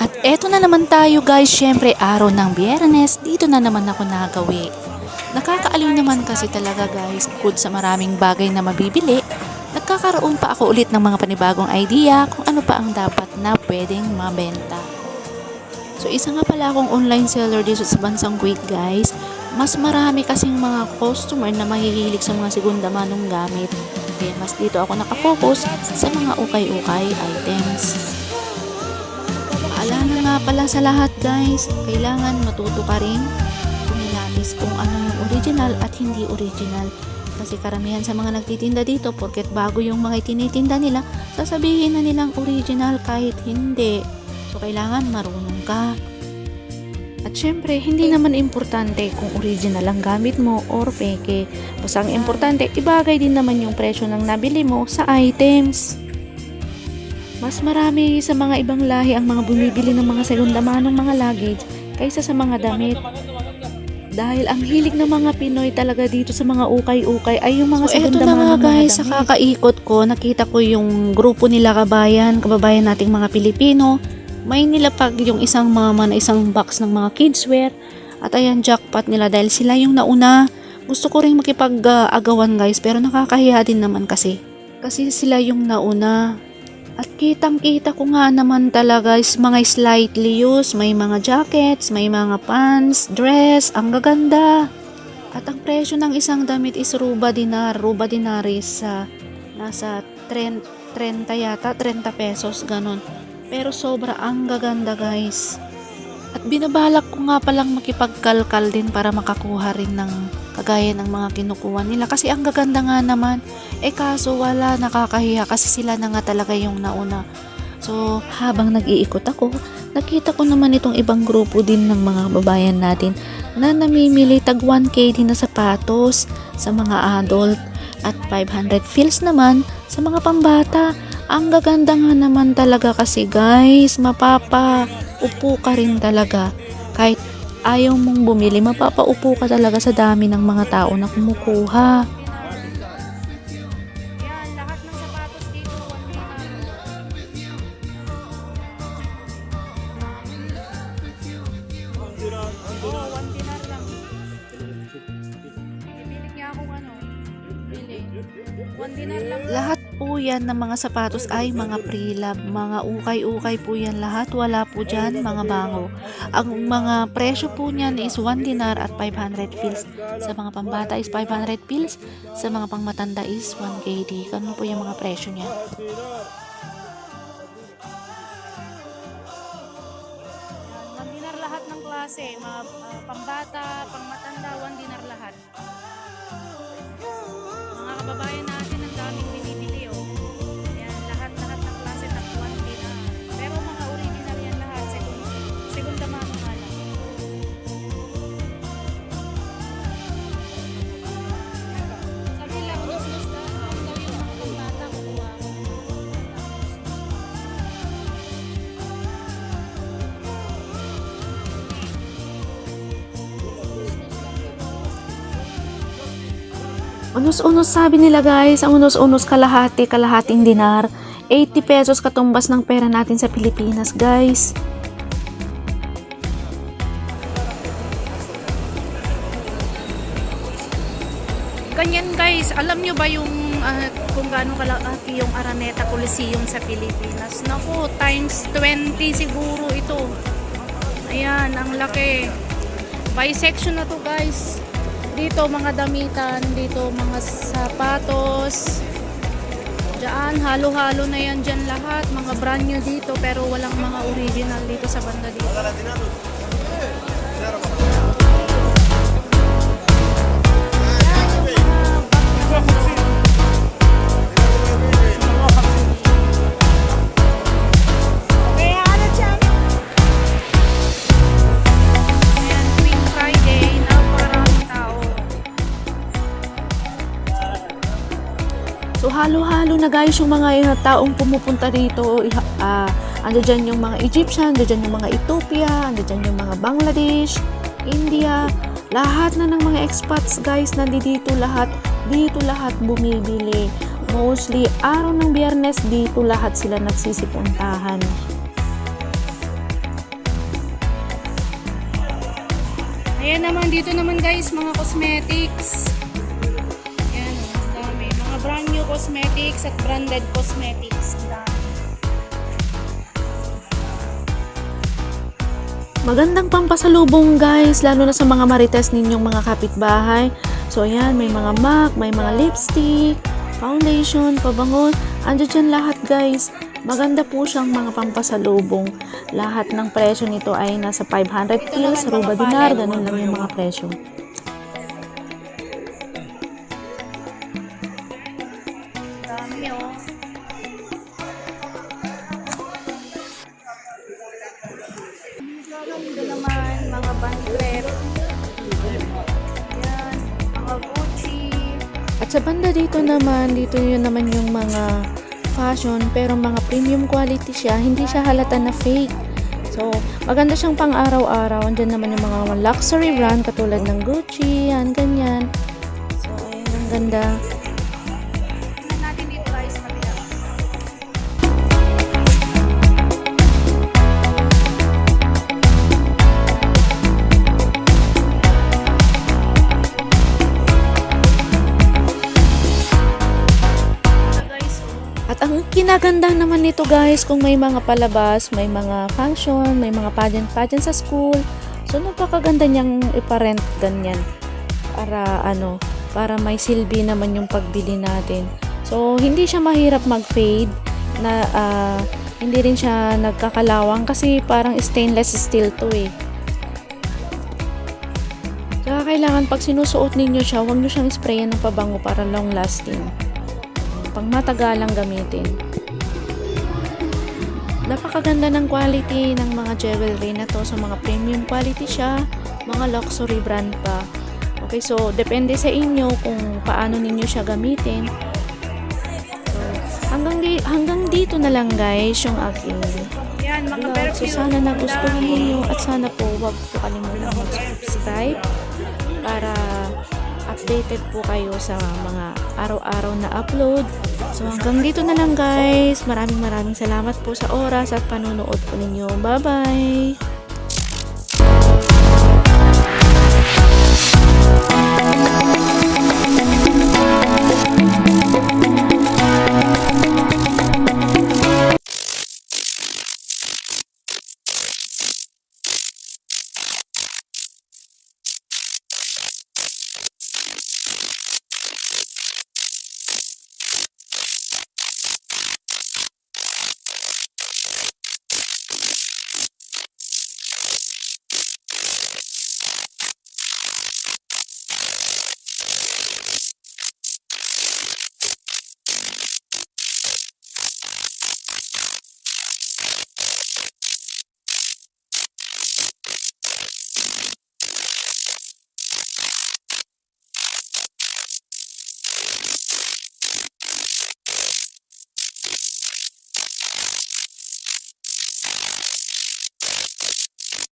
At eto na naman tayo guys, syempre araw ng biyernes, dito na naman ako nagawi. Nakakaaliw naman kasi talaga guys, good sa maraming bagay na mabibili. Nagkakaroon pa ako ulit ng mga panibagong idea kung ano pa ang dapat na pwedeng mabenta. So isa nga pala akong online seller dito sa bansang Kuwait guys. Mas marami kasing mga customer na mahihilig sa mga segunda manong gamit. Kaya mas dito ako nakafocus sa mga ukay-ukay items. Nga pala sa lahat guys, kailangan matuto ka rin kumilatis kung ano yung original at hindi original. Kasi karamihan sa mga nagtitinda dito, porket bago yung mga tinitinda nila, sasabihin na nilang original kahit hindi. So kailangan marunong ka. At syempre, hindi naman importante kung original ang gamit mo or peke. Basta ang importante, ibagay din naman yung presyo ng nabili mo sa items. Mas marami sa mga ibang lahi ang mga bumibili ng mga segunda manong mga luggage kaysa sa mga damit. Dahil ang hilig ng mga Pinoy talaga dito sa mga ukay-ukay ay yung mga So, segunda eto na mga guys. Sa kakaikot ko, nakita ko yung grupo nila kabayan, kababayan nating mga Pilipino. May nilapag yung isang mama na isang box ng mga kidswear. At ayan, jackpot nila dahil sila yung nauna. Gusto ko rin makipag-agawan guys, pero nakakahiya din naman kasi. Kasi sila yung nauna. At kitang-kita ko nga naman talaga is mga slightly used, may mga jackets, may mga pants, dress, ang gaganda. At ang presyo ng isang damit is ruba dinar, ruba dinaris sa nasa 30, 30 yata, 30 pesos, ganun. Pero sobra ang gaganda guys. At binabalak ko nga palang makipagkalkal din para makakuha rin ng kagaya ng mga kinukuha nila kasi ang gaganda nga naman. Eh kaso wala nakakahiya kasi sila na nga talaga yung nauna. So habang nag-iikot ako, nakita ko naman itong ibang grupo din ng mga babayan natin na namimili tag 1k din na sapatos sa mga adult at 500 fills naman sa mga pambata. Ang gaganda nga naman talaga kasi guys, mapapa upo ka rin talaga. Kahit ayaw mong bumili, mapapaupo ka talaga sa dami ng mga tao na kumukuha. Lahat po yan ng mga sapatos ay mga pre-love. Mga ukay-ukay po yan lahat. Wala po dyan mga bango. Ang mga presyo po niyan is 1 dinar at 500 pills. Sa mga pambata is 500 pills. Sa mga pangmatanda is 1 KD. Ganun po yung mga presyo niya. 1 dinar lahat ng klase. Mga ah, pambata, pangmatanda, 1 dinar lahat. Mga kababayan natin, ang Unos-unos sabi nila guys, ang unos-unos kalahati, kalahating dinar. 80 pesos katumbas ng pera natin sa Pilipinas guys. Ganyan guys, alam nyo ba yung ah, kung gaano kalaki yung Araneta Coliseum sa Pilipinas? Naku, times 20 siguro ito. Ayan, ang laki. By section na to guys. Dito mga damitan, dito mga sapatos. Diyan, halo-halo na yan dyan lahat. Mga brand new dito pero walang mga original dito sa banda dito. halo-halo na nagayos yung mga yung taong pumupunta dito. Uh, ah, ando dyan yung mga Egyptian, ando dyan yung mga Ethiopia, ando dyan yung mga Bangladesh, India. Lahat na ng mga expats guys, nandito lahat. Dito lahat bumibili. Mostly, araw ng biyernes, dito lahat sila nagsisipuntahan. Ayan naman, dito naman guys, mga cosmetics. New cosmetics at branded cosmetics. Magandang pampasalubong guys, lalo na sa mga marites ninyong mga kapitbahay. So ayan, may mga MAC, may mga lipstick, foundation, pabangon. Andiyan dyan lahat guys. Maganda po siyang mga pampasalubong. Lahat ng presyo nito ay nasa 500 pills, ruba dinar, ganun lang yung mga presyo. Oh. Ito naman, mga bandrep. Ayan, mga Gucci. At sa banda dito naman, dito yun naman yung mga fashion, pero mga premium quality siya, hindi siya halata na fake. So, maganda siyang pang araw-araw. Andyan naman yung mga luxury brand katulad ng Gucci, yan, ganyan. So, ayan, ang ganda. Ang kinaganda naman nito guys, kung may mga palabas, may mga function, may mga pageant-pageant sa school. So, napakaganda niyang iparent ganyan. Para ano, para may silbi naman yung pagbili natin. So, hindi siya mahirap mag-fade na ah, hindi rin siya nagkakalawang kasi parang stainless steel to eh. Kaya kailangan pag sinusuot ninyo siya, huwag nyo siyang sprayan ng pabango para long lasting pang matagalang gamitin. Napakaganda ng quality ng mga jewelry na to. So, mga premium quality siya, mga luxury brand pa. Okay, so, depende sa inyo kung paano ninyo siya gamitin. So, hanggang, di, hanggang dito na lang guys yung aking vlog. So, sana nagustuhan ninyo at sana po huwag po kalimutan mag-subscribe para updated po kayo sa mga araw-araw na upload. So hanggang dito na lang guys. Maraming maraming salamat po sa oras at panunood po ninyo. Bye-bye!